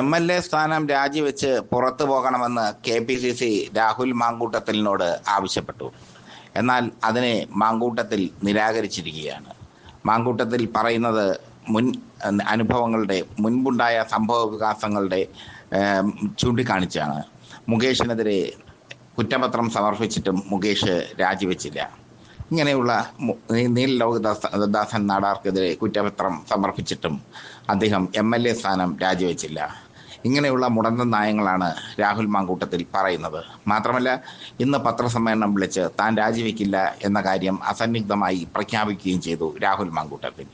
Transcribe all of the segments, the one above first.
M L A സ്ഥാനം രാജിവെച്ച് പുറത്തു പോകണമെന്ന് K P C C Rahul മാങ്കൂട്ടത്തിലിനോട് ആവശ്യപ്പെട്ടു. എന്നാൽ അതിനെ മാങ്കൂട്ടത്തിൽ നിരാകരിച്ചിരിക്കുകയാണ്. മാങ്കൂട്ടത്തിൽ പറയുന്നത് മുൻ അനുഭവങ്ങളുടെ മുൻപുണ്ടായ സംഭവ വികാസങ്ങളുടെ ചൂണ്ടിക്കാണിച്ചാണ്. മുകേഷിനെതിരെ കുറ്റപത്രം സമർപ്പിച്ചിട്ടും മുകേഷ് രാജിവെച്ചില്ല. ഇങ്ങനെയുള്ള നീൽ ലോകദാസ് ദാസൻ നാടാർക്കെതിരെ കുറ്റപത്രം സമർപ്പിച്ചിട്ടും അദ്ദേഹം എം എൽ എ സ്ഥാനം രാജിവെച്ചില്ല. ഇങ്ങനെയുള്ള മുടന്ത നയങ്ങളാണ് രാഹുൽ മാങ്കൂട്ടത്തിൽ പറയുന്നത്. മാത്രമല്ല ഇന്ന് പത്രസമ്മേളനം വിളിച്ച് താൻ രാജിവെക്കില്ല എന്ന കാര്യം അസന്നിഗ്ധമായി പ്രഖ്യാപിക്കുകയും ചെയ്തു രാഹുൽ മാങ്കൂട്ടത്തിൽ.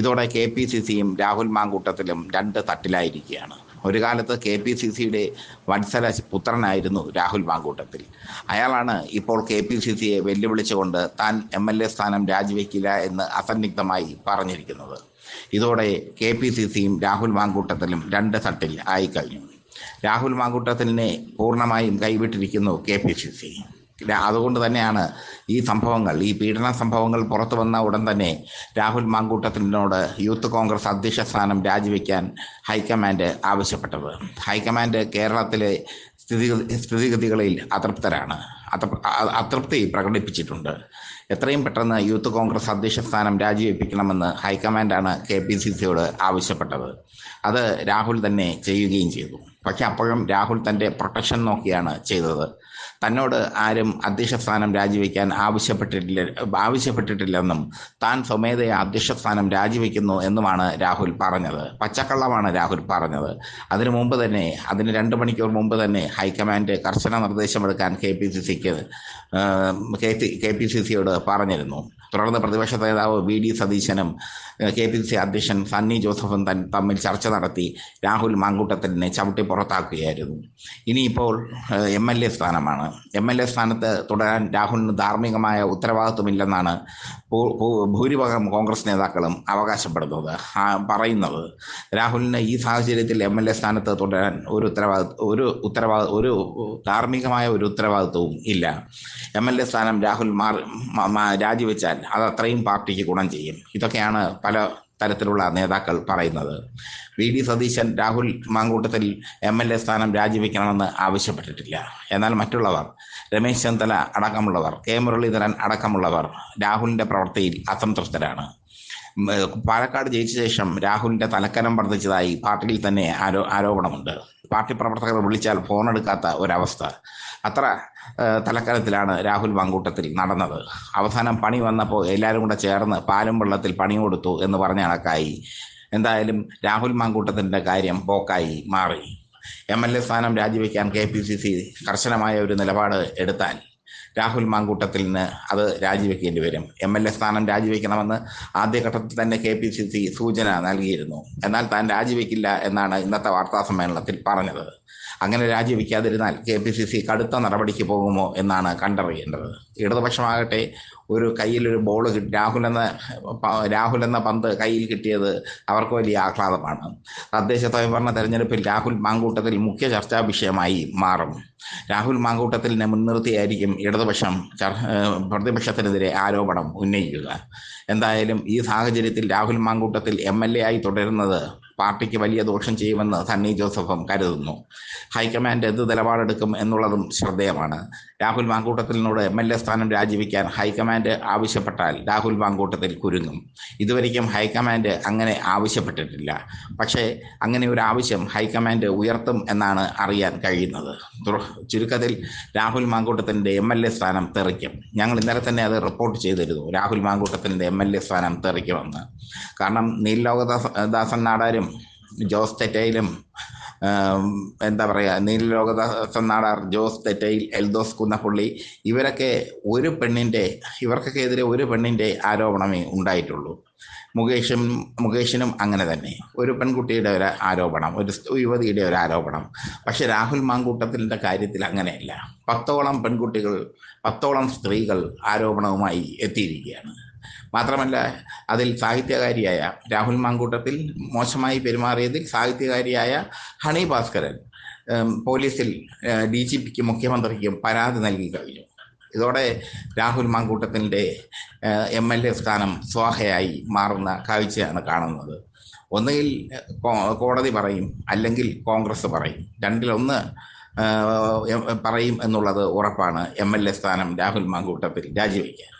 ഇതോടെ കെ പി സി സിയും രാഹുൽ മാങ്കൂട്ടത്തിലും രണ്ട് തട്ടിലായിരിക്കുകയാണ്. ഒരു കാലത്ത് കെ പി സി സിയുടെ വത്സല പുത്രനായിരുന്നു രാഹുൽ മാങ്കൂട്ടത്തിൽ അയാളാണ് ഇപ്പോൾ കെ പി സി സിയെ വെല്ലുവിളിച്ചുകൊണ്ട് താൻ എം എൽ എ സ്ഥാനം രാജിവെക്കില്ല എന്ന് അസന്നിഗ്ധമായി പറഞ്ഞിരിക്കുന്നത്. ഇതോടെ കെ പി സി സിയും രാഹുൽ മാങ്കൂട്ടത്തിലും രണ്ട് തട്ടിൽ ആയിക്കഴിഞ്ഞു. രാഹുൽ മാങ്കൂട്ടത്തിനെ പൂർണമായും കൈവിട്ടിരിക്കുന്നു കെ പി സി സി. അതുകൊണ്ട് തന്നെയാണ് ഈ സംഭവങ്ങൾ ഈ പീഡന സംഭവങ്ങൾ പുറത്തു വന്ന ഉടൻ തന്നെ രാഹുൽ മാങ്കൂട്ടത്തിനോട് യൂത്ത് കോൺഗ്രസ് അധ്യക്ഷ സ്ഥാനം രാജിവെക്കാൻ ഹൈക്കമാൻഡ് ആവശ്യപ്പെട്ടത്. ഹൈക്കമാൻഡ് കേരളത്തിലെ സ്ഥിതി സ്ഥിതിഗതികളിൽ അതൃപ്തരാണ്. അതൃപ്തി പ്രകടിപ്പിച്ചിട്ടുണ്ട്. എത്രയും പെട്ടെന്ന് യൂത്ത് കോൺഗ്രസ് അധ്യക്ഷ സ്ഥാനം രാജിവെപ്പിക്കണമെന്ന് ഹൈക്കമാൻഡാണ് കെ പി സി സിയോട് ആവശ്യപ്പെട്ടത്. അത് രാഹുൽ തന്നെ ചെയ്യുകയും ചെയ്തു. പക്ഷെ അപ്പോഴും രാഹുൽ തന്റെ പ്രൊട്ടക്ഷൻ നോക്കിയാണ് ചെയ്തത്. തന്നോട് ആരും അധ്യക്ഷ സ്ഥാനം രാജിവെക്കാൻ ആവശ്യപ്പെട്ടിട്ടില്ല ആവശ്യപ്പെട്ടിട്ടില്ലെന്നും താൻ സ്വമേധയാ അധ്യക്ഷ സ്ഥാനം രാജിവെക്കുന്നു എന്നുമാണ് രാഹുൽ പറഞ്ഞത്. പച്ചക്കള്ളമാണ് രാഹുൽ പറഞ്ഞത്. അതിനു മുമ്പ് തന്നെ അതിന് രണ്ട് മണിക്കൂർ മുമ്പ് തന്നെ ഹൈക്കമാൻഡ് കർശന നിർദ്ദേശമെടുക്കാൻ കെ പി സി സിക്ക് കെ പി സി സിയോട് പറഞ്ഞിരുന്നു. തുടർന്ന് പ്രതിപക്ഷ നേതാവ് വി ഡി സതീശനും കെ പി സി സി അധ്യക്ഷൻ സണ്ണി ജോസഫും തമ്മിൽ ചർച്ച നടത്തി. രാഹുൽ മാങ്കൂട്ടത്തിനെ ചവിട്ടി പുറത്താക്കുകയായിരുന്നു. ഇനിയിപ്പോൾ എം എൽ എ സ്ഥാനമാണ്. എം എൽ എ സ്ഥാനത്ത് തുടരാൻ രാഹുലിന് ധാർമ്മികമായ ഉത്തരവാദിത്വമില്ലെന്നാണ് ഭൂരിഭാഗം കോൺഗ്രസ് നേതാക്കളും അവകാശപ്പെടുന്നത് പറയുന്നത്. രാഹുലിന് ഈ സാഹചര്യത്തിൽ എം എൽ എ സ്ഥാനത്ത് തുടരാൻ ഒരു ഉത്തരവാദി ഒരു ഉത്തരവാദി ഒരു ധാർമ്മികമായ ഒരു ഉത്തരവാദിത്വവും ഇല്ല. എം എൽ എ സ്ഥാനം രാഹുൽ മാറി രാജിവെച്ചാൽ അത് അത്രയും പാർട്ടിക്ക് ഗുണം ചെയ്യും. ഇതൊക്കെയാണ് പല തരത്തിലുള്ള നേതാക്കൾ പറയുന്നത്. V. D Satheesan Rahul Mankoottathil M L A സ്ഥാനം രാജിവെക്കണമെന്ന് ആവശ്യപ്പെട്ടിട്ടില്ല. എന്നാൽ മറ്റുള്ളവർ രമേശ് ചെന്നിത്തല അടക്കമുള്ളവർ കെ. മുരളീധരൻ അടക്കമുള്ളവർ രാഹുലിന്റെ പ്രവൃത്തിയിൽ അസംതൃപ്തരാണ്. പാലക്കാട് ജയിച്ച ശേഷം രാഹുലിന്റെ തലക്കനം വർദ്ധിച്ചതായി പാർട്ടിയിൽ തന്നെ ആരോ ആരോപണമുണ്ട്. പാർട്ടി പ്രവർത്തകർ വിളിച്ചാൽ ഫോൺ എടുക്കാത്ത ഒരവസ്ഥ. അത്ര തലക്കാലത്തിലാണ് രാഹുൽ മാങ്കൂട്ടത്തിൽ നടന്നത്. അവസാനം പണി വന്നപ്പോൾ എല്ലാവരും കൂടെ ചേർന്ന് പാലും വെള്ളത്തിൽ പണി കൊടുത്തു എന്ന് പറഞ്ഞ കണക്കായി. എന്തായാലും രാഹുൽ മാങ്കൂട്ടത്തിന്റെ കാര്യം പോക്കായി മാറി. എം എൽ എ സ്ഥാനം രാജിവെക്കാൻ കെ പി സി സി കർശനമായ ഒരു നിലപാട് എടുത്താൽ രാഹുൽ മാങ്കൂട്ടത്തിൽ നിന്ന് അത് രാജിവെക്കേണ്ടി വരും. എം എൽ എ സ്ഥാനം രാജിവെക്കണമെന്ന് ആദ്യഘട്ടത്തിൽ തന്നെ കെ പി സി സി സൂചന നൽകിയിരുന്നു. എന്നാൽ താൻ രാജിവെക്കില്ല എന്നാണ് ഇന്നത്തെ വാർത്താ സമ്മേളനത്തിൽ പറഞ്ഞത്. അങ്ങനെ രാജിവെക്കാതിരുന്നാൽ കെ പി സി സി കടുത്ത നടപടിക്ക് പോകുമോ എന്നാണ് കണ്ടറിയേണ്ടത്. ഇടതുപക്ഷമാകട്ടെ ഒരു കയ്യിൽ ഒരു ബോൾ രാഹുൽ എന്ന രാഹുൽ എന്ന പന്ത് കയ്യിൽ കിട്ടിയത് അവർക്ക് വലിയ ആഹ്ലാദമാണ്. തദ്ദേശ സ്വയംഭരണ തെരഞ്ഞെടുപ്പിൽ രാഹുൽ മാങ്കൂട്ടത്തിൽ മുഖ്യ ചർച്ചാ വിഷയമായി മാറും. രാഹുൽ മാങ്കൂട്ടത്തിലിനെ മുൻനിർത്തിയായിരിക്കും ഇടതുപക്ഷം പ്രതിപക്ഷത്തിനെതിരെ ആരോപണം ഉന്നയിക്കുക. എന്തായാലും ഈ സാഹചര്യത്തിൽ Rahul Mankoottathil M L A ആയി തുടരുന്നത് പാർട്ടിക്ക് വലിയ ദോഷം ചെയ്യുമെന്ന് സണ്ണി ജോസഫും കരുതുന്നു. ഹൈക്കമാൻഡ് എന്ത് നിലപാടെടുക്കും എന്നുള്ളതും ശ്രദ്ധേയമാണ്. രാഹുൽ മാങ്കൂട്ടത്തിനോട് എം എൽ എ സ്ഥാനം രാജിവെക്കാൻ ഹൈക്കമാൻഡ് ആവശ്യപ്പെട്ടാൽ രാഹുൽ മാങ്കൂട്ടത്തിൽ കുരുങ്ങും. ഇതുവരെയ്ക്കും ഹൈക്കമാൻഡ് അങ്ങനെ ആവശ്യപ്പെട്ടിട്ടില്ല. പക്ഷേ അങ്ങനെ ഒരു ആവശ്യം ഹൈക്കമാൻഡ് ഉയർത്തും എന്നാണ് അറിയാൻ കഴിയുന്നത്. ചുരുക്കത്തിൽ രാഹുൽ മാങ്കൂട്ടത്തിന്റെ എം എൽ എ സ്ഥാനം തെറിക്കും. ഞങ്ങൾ ഇന്നലെ തന്നെ അത് റിപ്പോർട്ട് ചെയ്തിരുന്നു. രാഹുൽ മാങ്കൂട്ടത്തിന്റെ എം എൽ എ സ്ഥാനം തെറിക്കുമെന്ന്. കാരണം നീൽ ലോകദാസ് ദാസൻ നാടാരും ജോസ് തെറ്റയിലും എന്താ പറയുക നീലലോകദാസൻ നാടാർ ജോസ് തെറ്റയിൽ എൽദോസ് കുന്നപ്പള്ളി ഇവരൊക്കെ ഒരു പെണ്ണിന്റെ ഇവർക്കൊക്കെ എതിരെ ഒരു പെണ്ണിന്റെ ആരോപണമേ ഉണ്ടായിട്ടുള്ളൂ. മുകേഷും മുകേഷിനും അങ്ങനെ തന്നെ. ഒരു പെൺകുട്ടിയുടെ ഒരു ആരോപണം ഒരു യുവതിയുടെ ഒരു ആരോപണം. പക്ഷെ രാഹുൽ മാങ്കൂട്ടത്തിന്റെ കാര്യത്തിൽ അങ്ങനെയല്ല പത്തോളം പെൺകുട്ടികൾ പത്തോളം സ്ത്രീകൾ ആരോപണവുമായി എത്തിയിരിക്കുകയാണ്. മാത്രമല്ല അതിൽ സാഹിത്യകാരിയായ രാഹുൽ മാങ്കൂട്ടത്തിൽ മോശമായി പെരുമാറിയതിൽ സാഹിത്യകാരിയായ ഹണി ഭാസ്കരൻ പോലീസിൽ ഡി ജി പിക്കും മുഖ്യമന്ത്രിക്കും പരാതി നൽകി കഴിഞ്ഞു. ഇതോടെ രാഹുൽ മാങ്കൂട്ടത്തിന്റെ എം എൽ എ സ്ഥാനം സ്വാഹയായി മാറുന്ന കാഴ്ചയാണ് കാണുന്നത്. ഒന്നുകിൽ കോടതി പറയും അല്ലെങ്കിൽ കോൺഗ്രസ് പറയും. രണ്ടിലൊന്ന് പറയും എന്നുള്ളത് ഉറപ്പാണ് എം എൽ എ സ്ഥാനം രാഹുൽ മാങ്കൂട്ടത്തിൽ രാജിവെക്കാൻ.